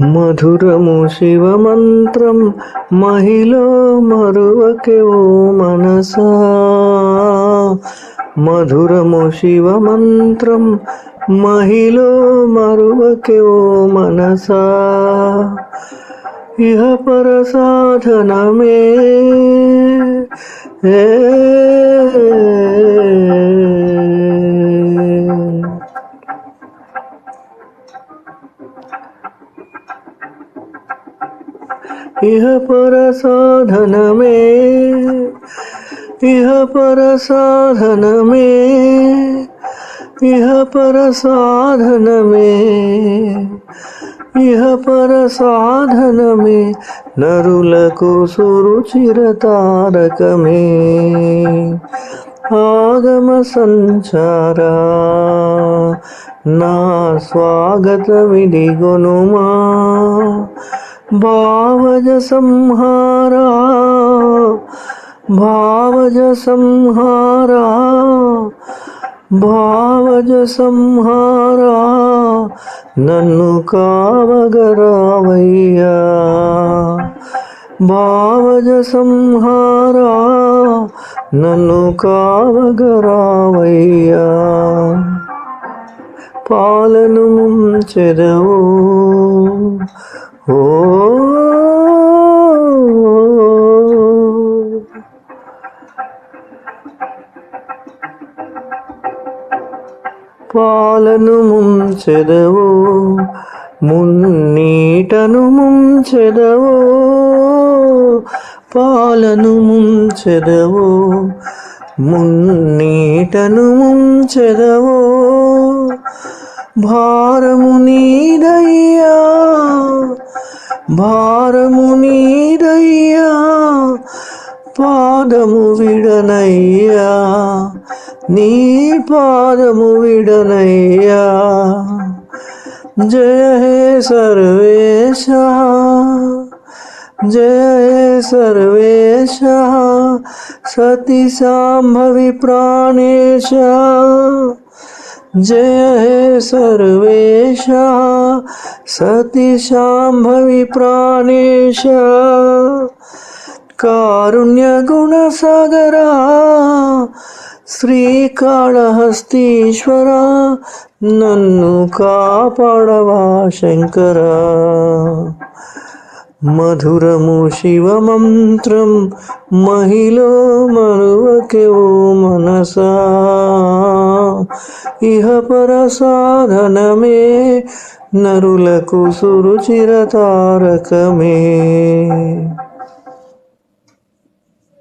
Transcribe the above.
మధురము శివమంత్రం మహిళ మరువకే ఓ మనసా. మధురము శివమంత్రం మహిళ మరువకే ఓ మనసా. ఇహ పర సాధనమే. ఏ ఇహ పర సాధనమే ఇహ పర సాధనమే ఇహ పర సాధనమే ఇహ పర సాధనమే నరులకు సురుచిరతారకమే ఆగమ సంచారా నా స్వాగతమిది గొనుమా భావజ సంహారా భావజ సంహారా భావజ సంహారా నన్ను కావగరావయ్యా భావజ సంహారా నన్ను కావగరావయ్యా పాలను చెరవు ఓ పాలను ముంచెదవో మున్నీటను ముంచెదవో పాలను ముంచెదవో మున్నీటను ముంచెదవో. భారము నీదయ్యా భారము నీదయ్యా పాదము విడనయ్యా. నీ పాదము విడనయ్యా జయ హే సర్వేశ జయ హే సర్వేశ సతి సాంభవి ప్రాణేశ జయ హే సర్వేశ సతి శాంభవి ప్రాణేశ కారుణ్య గుణసాగరా శ్రీకాళహస్తీశ్వర నన్ను కాపాడవా శంకర. మధురము శివమంత్రం మహిళ మరువకే ఓ మనసా. ఇహ పర సాధనమే నరులకు సురుచిర తారకమే